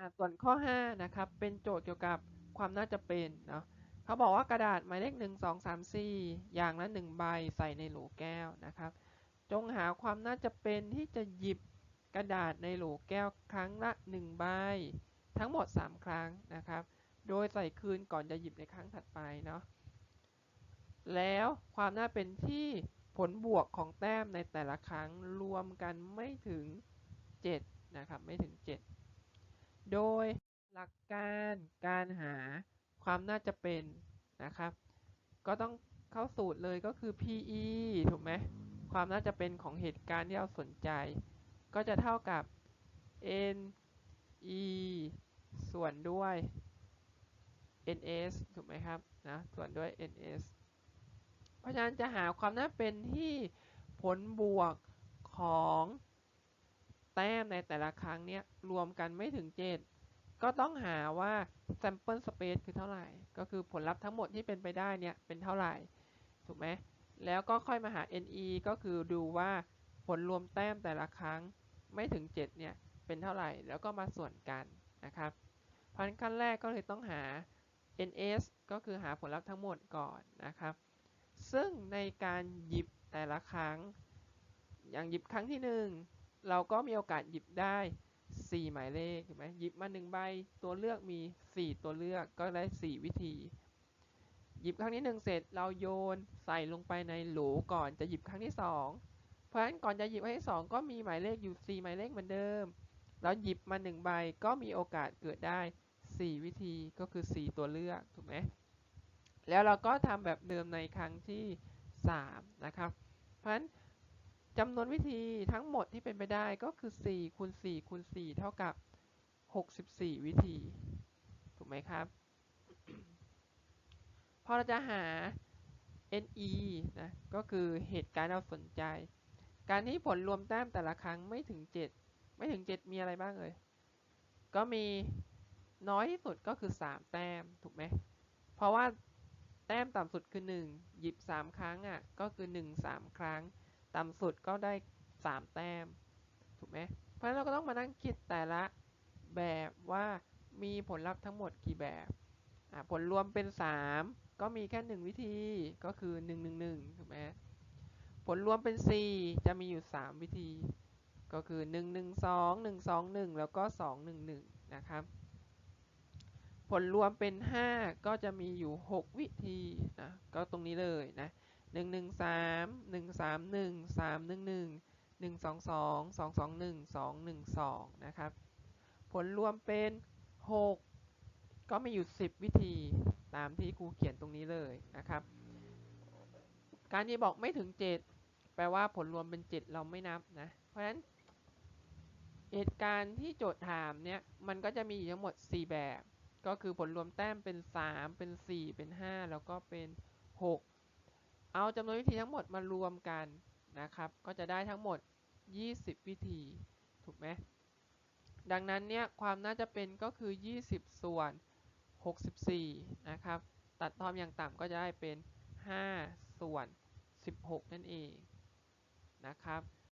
่ะส่วนข้อ5นะครับเป็นโจทย์เกี่ยวกับความน่าจะเป็นเนาะเขาบอกว่ากระดาษหมายเลข1 2 3 4 อย่างละ1ใบใส่ในโหลแก้วนะครับ จงหาความน่าจะเป็นที่จะหยิบกระดาษในโหลแก้วครั้งละ1ใบทั้งหมด 3 ครั้งนะครับ โดยใส่คืนก่อนจะหยิบในครั้งถัดไปเนาะแล้วความน่าเป็นที่ผลบวกของแต้มในแต่ละครั้งรวมกันไม่ถึง 7 นะครับ ไม่ถึง 7 โดยหลักการการหาความน่าจะเป็นนะครับ ก็ต้องเข้าสูตรเลยก็คือ PE ถูกไหมความน่าจะเป็นของเหตุการณ์ที่เราสนใจ ก็จะเท่ากับ N E ส่วนด้วย NS ถูกไหมครับนะส่วนด้วย NS เพราะฉะนั้นจะหาความน่าเป็นที่ผลบวกของ แต้มในแต่ละครั้งเนี่ยรวมกันไม่ถึง 7 ก็ต้องหาว่า sample space คือเท่าไหร่ ก็คือผลลัพธ์ทั้งหมดที่เป็นไปได้เนี่ยเป็นเท่าไหร่ ถูกไหมแล้วก็ค่อยมาหา NE ก็คือดูว่าผลรวมแต้มแต่ละครั้งไม่ถึง 7 เนี่ยเป็นเท่าไหร่ แล้วก็มาส่วนกันนะครับพราะขั้นแรกก็เลยต้องหา NS ก็คือหาผลลัพธ์ทั้งหมดก่อนนะครับ ซึ่งในการหยิบแต่ละครั้ง อย่างหยิบครั้งที่ 1 เราก็มีโอกาสหยิบได้ 4 หมายเลขถูกไหมหยิบมา 1 ใบ ตัวเลือกมี 4 ตัวเลือกก็ได้ 4 วิธี หยิบครั้งที่ 1 เสร็จเราโยนใส่ลงไปในโหลก่อนจะหยิบครั้งที่ 2 เพราะฉะนั้นก่อนจะหยิบครั้งที่ 2 ก็มีหมายเลขอยู่ 4 หมายเลขเหมือนเดิมเราหยิบมา 1 ใบก็มีโอกาสเกิดได้ 4 วิธีก็คือ 4 ตัวเลือกถูกไหมแล้วเราก็ทำแบบเดิมในครั้งที่ 3 นะครับ เพราะฉะนั้น จำนวนวิธีทั้งหมดที่เป็นไปได้ก็คือ 4 คูณ 4 คูณ 4 เท่ากับ 64 วิธี ถูกไหมครับ พอเราจะหา NE นะ ก็คือเหตุการณ์เราสนใจ การที่ผลรวมแต้มแต่ละครั้งไม่ถึง 7 ไม่ถึง 7 มีอะไรบ้างเลยก็มีน้อยที่สุดก็คือ 3 แต้ม ถูกไหม เพราะว่าแต้มต่ำสุดคือ 1 หยิบ 3 ครั้งอะ ก็คือ 1 3 ครั้ง ต่ำสุดก็ได้3แต้มถูกไหมเพราะฉะนั้นเราก็ต้องมานั่งคิดแต่ละแบบว่ามีผลลัพธ์ทั้งหมดกี่แบบผลรวมเป็น 3 ก็มีแค่ 1 วิธีก็คือ 1 1 1ถูกไหมผลรวมเป็น 4 จะมีอยู่ 3 วิธี ก็คือ 1 1 2 1 2 1 แล้วก็ 2 1 1 นะครับ ผลรวมเป็น 5 ก็จะมีอยู่ 6 วิธีนะก็ตรงนี้เลยนะ 1 1 3 1 3 1 3 1 1 1 2 2 2 2 1 2 1 2นะครับ ผลรวมเป็น6ก็มีอยู่10วิธีตามที่ครูเขียนตรงนี้เลยนะครับ การที่บอกไม่ถึง7แปลว่าผลรวมเป็น7เราไม่นับนะ เพราะฉะนั้นเหตุการณ์ที่โจทย์ถามเนี่ยมันก็จะมีอยู่ทั้งหมด 4 แบบ ก็คือผลรวมแต้มเป็น 3 เป็น 4 เป็น 5 แล้วก็เป็น 6 เอาจำนวนวิธีทั้งหมดมารวมกันนะครับ ก็จะได้ทั้งหมด 20 วิธี ถูกไหมดังนั้นเนี่ยความน่าจะเป็นก็คือ 20 ส่วน 64 นะครับ ตัดทอมอย่างต่ำก็จะได้เป็น 5 ส่วน 16 นั่นเองนะครับ